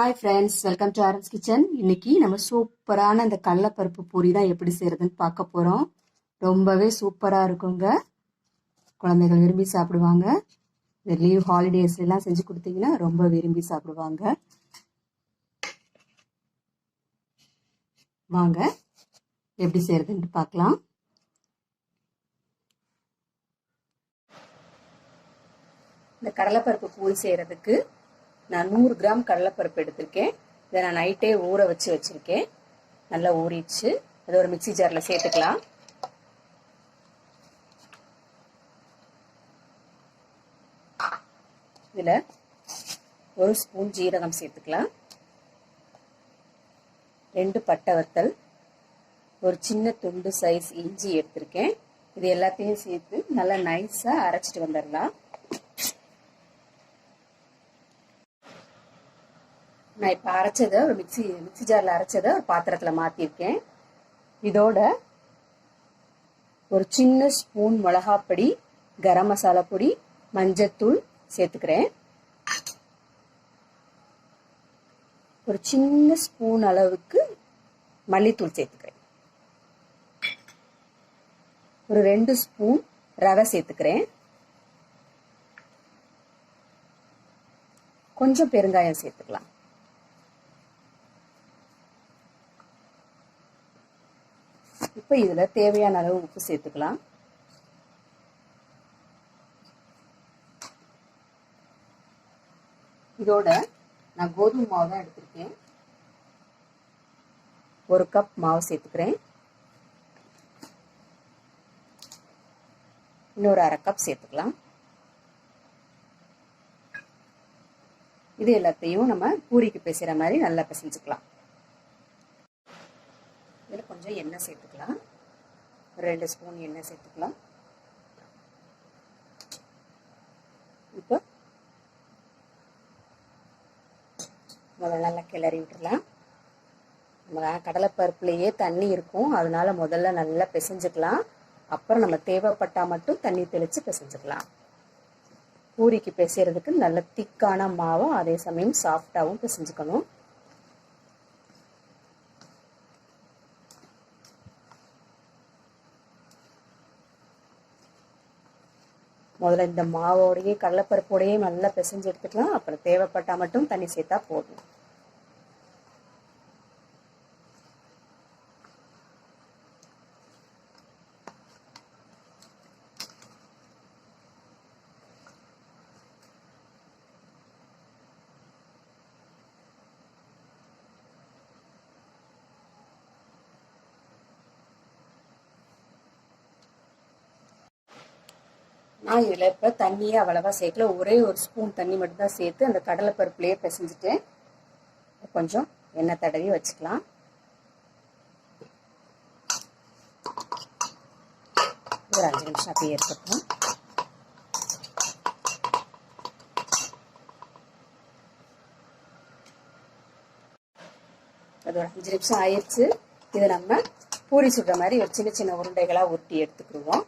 Hi friends welcome to Aaram's kitchen இன்னைக்கு நம்ம சூப்பரான இந்த கடலப்பருப்பு பூரி தான் எப்படி செய்யறதுன்னு பார்க்க போகிறோம் ரொம்பவே சூப்பராக இருக்குங்க. குழந்தைகள் விரும்பி சாப்பிடுவாங்க. இந்த லீவ் ஹாலிடேஸ் எல்லாம் செஞ்சு கொடுத்தீங்கன்னா ரொம்ப விரும்பி சாப்பிடுவாங்க. வாங்க எப்படி செய்யறதுன்ட்டு பார்க்கலாம். இந்த கடலைப்பருப்பு பூரி செய்யறதுக்கு நான் நூறு கிராம் கடலைப்பருப்பு எடுத்திருக்கேன். இதை நான் நைட்டே ஊற வச்சு வச்சுருக்கேன். நல்லா ஊறிடுச்சு. அதை ஒரு மிக்சி ஜாரில் சேர்த்துக்கலாம். இதில் ஒரு ஸ்பூன் ஜீரகம் சேர்த்துக்கலாம். ரெண்டு பட்டை வத்தல் ஒரு சின்ன துண்டு சைஸ் இஞ்சி எடுத்திருக்கேன். இது எல்லாத்தையும் சேர்த்து நல்லா நைஸாக அரைச்சிட்டு வந்துடலாம். நான் இப்போ அரைச்சதை ஒரு மிக்சி மிக்சி ஜாரில் அரைச்சதை ஒரு பாத்திரத்தில் மாற்றிருக்கேன் இதோட ஒரு சின்ன ஸ்பூன் மிளகாப்பொடி கரம் மசாலா பொடி மஞ்சத்தூள் சேர்த்துக்கிறேன். ஒரு சின்ன ஸ்பூன் அளவுக்கு மல்லித்தூள் சேர்த்துக்கிறேன். ஒரு ரெண்டு ஸ்பூன் ரவை சேர்த்துக்கிறேன். கொஞ்சம் பெருங்காயம் சேர்த்துக்கலாம். இப்போ இதில் தேவையான அளவு உப்பு சேர்த்துக்கலாம். இதோட நான் கோதுமை மாவு தான் எடுத்திருக்கேன். ஒரு கப் மாவு சேர்த்துக்கிறேன். இன்னொரு அரை கப் சேர்த்துக்கலாம். இது எல்லாத்தையும் நம்ம பூரிக்கு பேசுகிற மாதிரி நல்லா பிசைஞ்சுக்கலாம். இதில் கொஞ்சம் எண்ணெய் சேர்த்துக்கலாம். ரெண்டு ஸ்பூன் எண்ணெய் சேர்த்துக்கலாம். இப்போ முதல்ல நல்லா கிளறி விட்டுடலாம். நம்ம கடலைப்பருப்புலேயே தண்ணி இருக்கும். அதனால முதல்ல நல்லா பிசைஞ்சுக்கலாம். அப்புறம் நம்ம தேவைப்பட்டால் மட்டும் தண்ணி தெளித்து பிசைஞ்சுக்கலாம். பூரிக்கு பிசைகிறதுக்கு நல்ல திக்கான மாவும் அதே சமயம் சாஃப்டாகவும் பிசைஞ்சுக்கணும். முதல்ல இந்த மாவோடையே கடலைப்பருப்போடையே நல்லா பிசைஞ்சு எடுத்துக்கலாம். அப்புறம் தேவைப்பட்டால் மட்டும் தண்ணி சேர்த்தா போதும். நான் இதில் இப்போ தண்ணியே அவ்வளவா சேர்க்கல. ஒரே ஒரு ஸ்பூன் தண்ணி மட்டும்தான் சேர்த்து அந்த கடலைப்பருப்புலேயே பிசைஞ்சிட்டு கொஞ்சம் எண்ணெய் தடவி வச்சுக்கலாம். ஒரு அஞ்சு நிமிஷம் அப்படியே இருக்கட்டும். அது ஒரு அஞ்சு நிமிஷம் ஆயிடுச்சு. இதை நம்ம பூரி சுடுற மாதிரி ஒரு சின்ன சின்ன உருண்டைகளாக உருட்டி எடுத்துக்கிடுவோம்.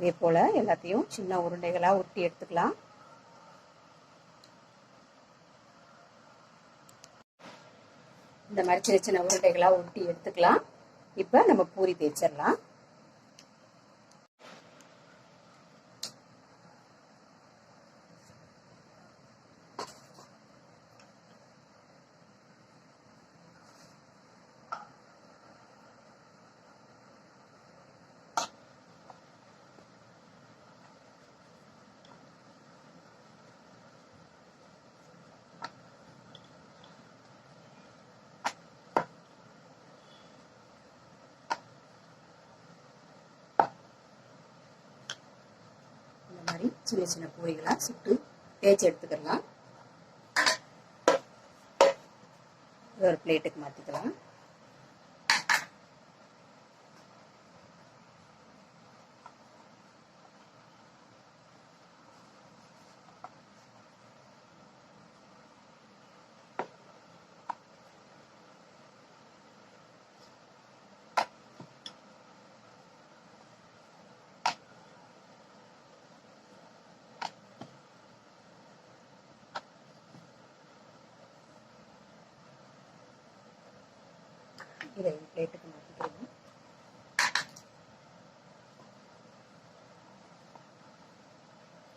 இதே போல் எல்லாத்தையும் சின்ன உருண்டைகளாக உருட்டி எடுத்துக்கலாம். இந்த மாதிரி சின்ன சின்ன உருண்டைகளாக உருட்டி எடுத்துக்கலாம். இப்போ நம்ம பூரி தேய்ச்சிடலாம் மாதிரி சின்ன சின்ன பூரிகளாக சுட்டு தேய்ச்சி எடுத்துக்கலாம். ஒரு பிளேட்டுக்கு மாற்றிக்கலாம் இதை பிளேட்டுக்கு மாற்றிக்கிறேன்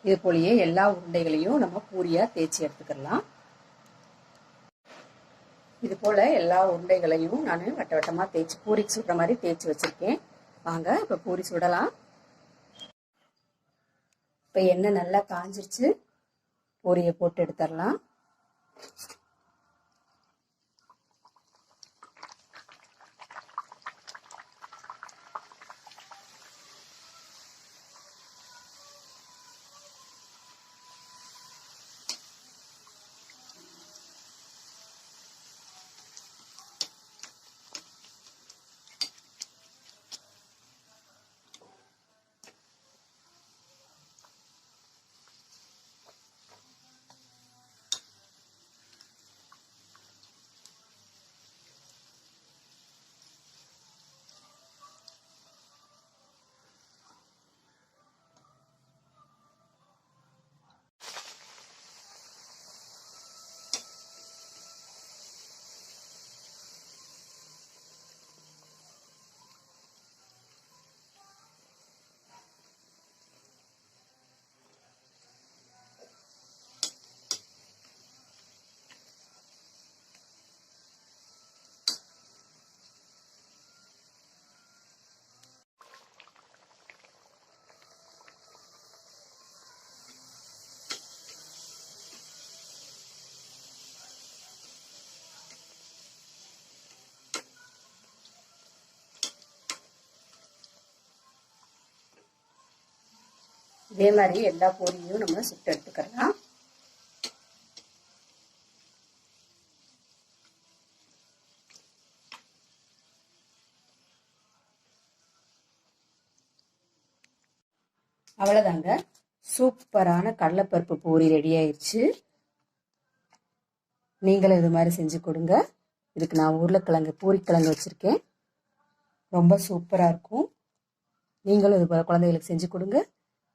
இது போலயே எல்லா உருண்டைகளையும் நம்ம பூரியா தேய்ச்சி எடுத்துக்கலாம். இது போல எல்லா உருண்டைகளையும் நான் வட்ட வட்டமா தேய்ச்சி பூரிக்கு சுடுற மாதிரி தேய்ச்சி வச்சிருக்கேன். வாங்க இப்ப பூரி சுடலாம். இப்ப எண்ணெய் நல்லா காஞ்சிருச்சு. பூரியை போட்டு எடுத்துடலாம். இதே மாதிரி எல்லா பூரியும் நம்ம சுட்டு எடுத்துக்கலாம். அவ்வளோதாங்க சூப்பரான கடலைப்பருப்பு பூரி ரெடி ஆயிடுச்சு நீங்களும் இது மாதிரி செஞ்சு கொடுங்க. இதுக்கு நான் உருளைக்கிழங்கு பூரிக்கிழங்கு வச்சுருக்கேன். ரொம்ப சூப்பராக இருக்கும். நீங்களும் இது போல் குழந்தைகளுக்கு செஞ்சு கொடுங்க.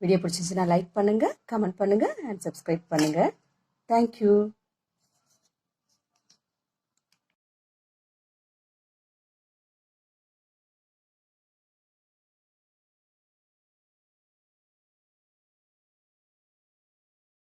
வீடியோ பிடிச்சிச்சுன்னா லைக் பண்ணுங்கள் கமெண்ட் பண்ணுங்கள் அண்ட் சப்ஸ்கிரைப் பண்ணுங்கள் தேங்க்யூ